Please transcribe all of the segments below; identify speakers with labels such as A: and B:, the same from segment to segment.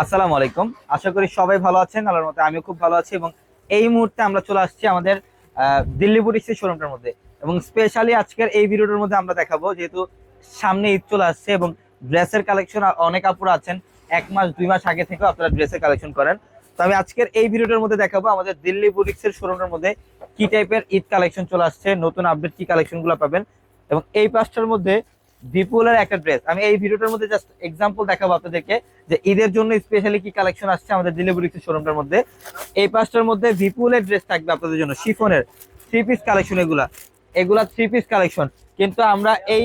A: আসসালামু আলাইকুম। আশা করি সবাই ভালো আছেন, আল্লাহর মতে আমিও খুব ভালো আছি এবং এই মুহূর্তে আমরা চলে আসছি আমাদের দিল্লি বুটিক্সের শোরুমটার মধ্যে এবং স্পেশালি আজকের এই ভিডিওটার মধ্যে আমরা দেখাবো যেহেতু সামনে ঈদ চলে আসছে এবং ড্রেসের কালেকশন অনেক আপুরা আছেন, এক মাস, দুই মাস আগে থেকেও আপনারা ড্রেসের কালেকশন করেন। তো আমি আজকের এই ভিডিওটার মধ্যে দেখাবো আমাদের দিল্লি বুটিক্সের শোরুমটার মধ্যে কি টাইপের ঈদ কালেকশন চলে আসছে, নতুন আপডেট কি কালেকশনগুলো পাবেন এবং এই পাঁচটার মধ্যে বিপুলের একটা ড্রেস আমি এই ভিডিওটার মধ্যে জাস্ট এক্সাম্পল দেখাবো আপনাদেরকে যে ঈদের জন্য স্পেশালি কি কালেকশন আসছে আমাদের দিল্লি বুটিক্সের শোরুমটার মধ্যে। এই পাঁচটার মধ্যে বিপুলের ড্রেস থাকবে আপনাদের জন্য শিফনের থ্রি পিস কালেকশন এগুলা। এগুলা থ্রি পিস কালেকশন কিন্তু আমরা এই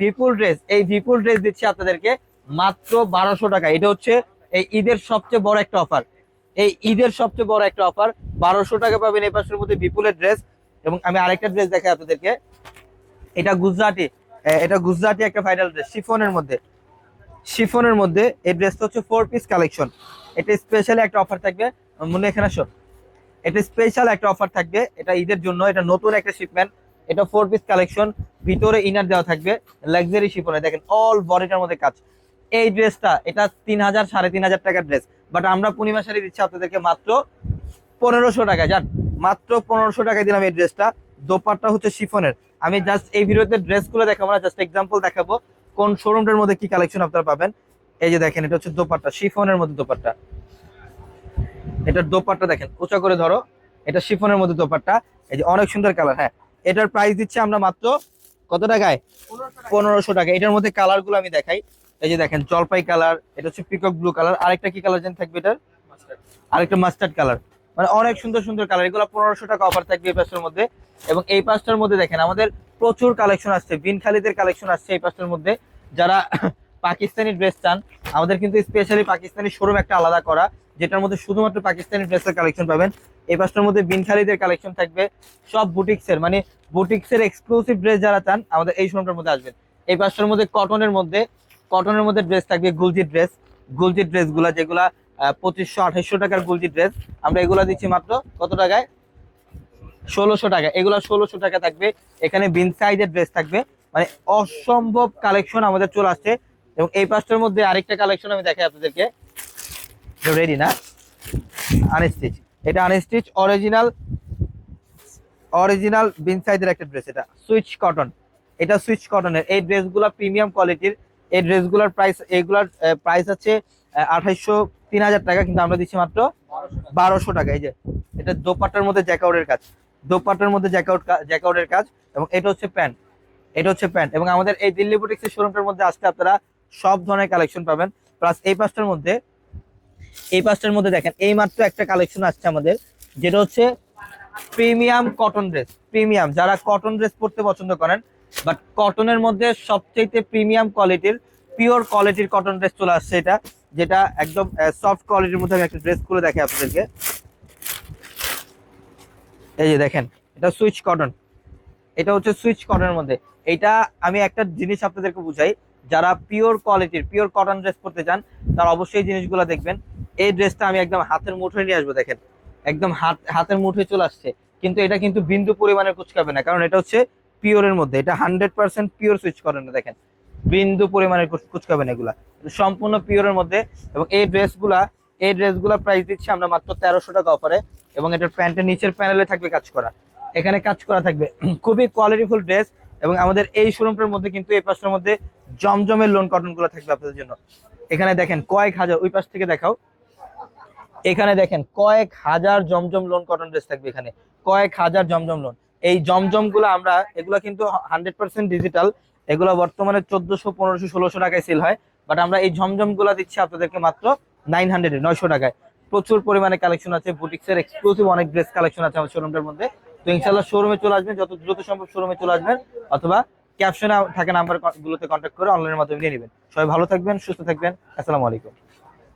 A: বিপুল ড্রেস এই বিপুল ড্রেস দিচ্ছি আপনাদেরকে মাত্র বারোশো টাকা। এটা হচ্ছে এই ঈদের সবচেয়ে বড় একটা অফার এই ঈদের সবচেয়ে বড় একটা অফার বারোশো টাকা পাবেন এই পাশের মধ্যে বিপুলের ড্রেস এবং আমি আরেকটা ড্রেস দেখাই আপনাদেরকে। এটা গুজরাটি। এটা গুজরাটি একটা ফাইনাল ড্রেস শিফনের মধ্যে। শিফনের মধ্যে এই ড্রেসটা হচ্ছে ফোর পিস কালেকশন এটা স্পেশালি একটা অফার থাকবে। মনে এখানে আসো। এটা স্পেশাল একটা অফার থাকবে। এটা ঈদের জন্য, এটা নতুন একটা শিপমেন্ট এটা ফোর পিস কালেকশন ভিতরে ইনার দেওয়া থাকবে। লাক্সারি শিফনে দেখেন অল বডিটার মধ্যে কাজ। এই ড্রেসটা এটা তিন হাজার, সাড়ে তিন হাজার টাকার ড্রেস বাট আমরা পূর্ণিমা শাড়ি দিচ্ছি আপনাদেরকে মাত্র পনেরোশো টাকা জান? মাত্র পনেরোশো টাকায় দিলাম এই ড্রেসটা দোপাট্টা হচ্ছে শিফনের। আমি জাস্ট এই ভিডিওতে ড্রেসগুলো দেখাবো না জাস্ট এক্সাম্পল দেখাবো। কোন শোরুমটার মধ্যে কি কালেকশন আপনারা পাবেন? এই যে দেখেন, এটা হচ্ছে দোপাট্টা, শিফনের মধ্যে দোপাট্টা। এটার দোপাট্টা দেখেন, উঁচা করে ধরো। এটা শিফনের মধ্যে দোপাট্টা। এই যে অনেক সুন্দর কালার হ্যাঁ। এটার প্রাইস দিচ্ছি আমরা মাত্র কত টাকায়? পনেরোশো টাকা। এটার মধ্যে কালারগুলো আমি দেখাই। এই যে দেখেন, জলপাই কালার এটা হচ্ছে পিকক ব্লু কালার আরেকটা কি কালার যেন থাকবে এটার? আরেকটা মাস্টার্ড কালার মানে অনেক সুন্দর সুন্দর কালার এগুলো পনেরোশো টাকা অফার থাকবে এই পাঁচটার মধ্যে। এবং এই পাঁচটার মধ্যে দেখেন, আমাদের প্রচুর কালেকশন আসছে। বিন খালিদের কালেকশন আসছে এই পাঁচটার মধ্যে। যারা পাকিস্তানি ড্রেস চান, আমাদের কিন্তু স্পেশালি পাকিস্তানি শোরুম একটা আলাদা করা, যেটার মধ্যে শুধুমাত্র পাকিস্তানি ড্রেসের কালেকশন পাবেন। এই পাঁচটার মধ্যে বিন খালিদের কালেকশন থাকবে। সব বুটিক্সের মানে বুটিক্সের এক্সক্লুসিভ ড্রেস যারা চান, আমাদের এই শোরুমটার মধ্যে আসবেন। এই পাঁচটার মধ্যে কটনের মধ্যে কটনের মধ্যে ড্রেস থাকবে গুলজি ড্রেস গুলজি ড্রেসগুলা যেগুলা পঁচিশশো, আঠাইশশো টাকার গুলজি ড্রেস আমরা এগুলা দিচ্ছি মাত্র কত টাকায়? ষোলোশো টাকা। এগুলো ষোলোশো টাকা থাকবে। এখানে বিন সাইজের ড্রেস থাকবে। মানে অসম্ভব কালেকশন আমাদের চলে আসছে। এবং এই পাঁচটার মধ্যে আরেকটা কালেকশন আমি দেখাই আপনাদেরকে। রেডি না? আনস্টিচ এটা আনস্টিচ অরিজিনাল অরিজিনাল বিন সাইজের একটা ড্রেস এটা। সুইচ কটন এটা সুইচ কটনের এই ড্রেসগুলো প্রিমিয়াম কোয়ালিটির এই ড্রেসগুলোর প্রাইস এগুলার প্রাইস আছে আঠাইশশো তিন হাজার টাকা, কিন্তু আমরা দিচ্ছি মাত্র বারোশো টাকা। এই যে, এটা দোপাট্টার মধ্যে জ্যাকআউটের কাজ। দোপাট্টার মধ্যে জ্যাকআউট জ্যাকআউটের কাজ এবং এটা হচ্ছে প্যান্ট। এটা হচ্ছে প্যান্ট এবং আমাদের এই দিল্লি বুটিক্সের শোরুমটার মধ্যে আসতে আপনারা সব ধরনের কালেকশন পাবেন। প্লাস এই পাঁচটার মধ্যে, এই পাঁচটার মধ্যে দেখেন, এই মাত্র একটা কালেকশন আসছে আমাদের, যেটা হচ্ছে প্রিমিয়াম কটন ড্রেস। প্রিমিয়াম, যারা কটন ড্রেস পরতে পছন্দ করেন, বাট কটনের মধ্যে সবচেয়ে প্রিমিয়াম কোয়ালিটির পিওর কোয়ালিটির কটন ড্রেস চলে আসছে এটা, যেটা একদম সফট কোয়ালিটির মধ্যে একটা ড্রেস খুলে দেখে আপনাদেরকে। এই যে দেখেন, এটা সুইচ কটন। এটা হচ্ছে সুইচ কটনের মধ্যে। এটা আমি একটা জিনিস আপনাদেরকে বুঝাই, যারা পিওর কোয়ালিটির, পিওর কটন ড্রেস পরতে চান, তারা অবশ্যই জিনিসগুলো দেখবেন। এই ড্রেসটা আমি একদম হাতের মুঠোয় নিয়ে আসব, দেখেন। একদম হাত, হাতের মুঠোয় চলে আসছে। কিন্তু এটা কিন্তু বিন্দু পরিমাণে কুচকাবে না, কারণ এটা হচ্ছে পিওরের মধ্যে। এটা হান্ড্রেড পার্সেন্ট পিওর সুইচ করেন না দেখেন। বিন্দু পরিমাণের কুচকাবেন এগুলা। সম্পূর্ণ পিওরের মধ্যে এবং এই ড্রেসগুলা এই ড্রেসগুলা প্রাইস দিচ্ছি আমরা মাত্র তেরোশো টাকা অফারে এবং এটার প্যান্টের নিচের প্যানেলে থাকবে কাজ করা। এখানে কাজ করা থাকবে। খুবই কোয়ালিটিফুল ড্রেস এবং আমাদের এই শোরুমটার মধ্যে কিন্তু এই পাশের মধ্যে জমজমের লোন কটনগুলো থাকবে আপনাদের জন্য। এখানে দেখেন কয়েক হাজার, ওই পাশ থেকে দেখাও। এখানে দেখেন কয়েক হাজার জমজম লোন কটন ড্রেস থাকবে এখানে। কয়েক হাজার জমজম লোন এই জমজমগুলো আমরা, এগুলো কিন্তু হান্ড্রেড পার্সেন্ট ডিজিটাল এগুলো বর্তমানে চোদ্দশো, পনেরোশো, ষোলোশো টাকায় সেল হয় বাট আমরা এই ঝমঝমগুলো গুলা দিচ্ছি আপনাদেরকে মাত্র নাইন হান্ড্রেড নয়শো টাকায়। প্রচুর পরিমাণে কালেকশন আছে বুটিক্সের এক্সক্লুসিভ অনেক ড্রেস কালেকশন আছে আমার শোরুমটার মধ্যে। তো ইনশাল্লাহ শোরুমে চলে আসবেন, যত দ্রুত সম্ভব শোরুমে চলে আসবেন, অথবা ক্যাপশনে থাকা নাম্বার গুলোতে কন্ট্যাক্ট করে অনলাইনের মাধ্যমে নিয়ে নেবেন। সবাই ভালো থাকবেন, সুস্থ থাকবেন, আসসালামু আলাইকুম।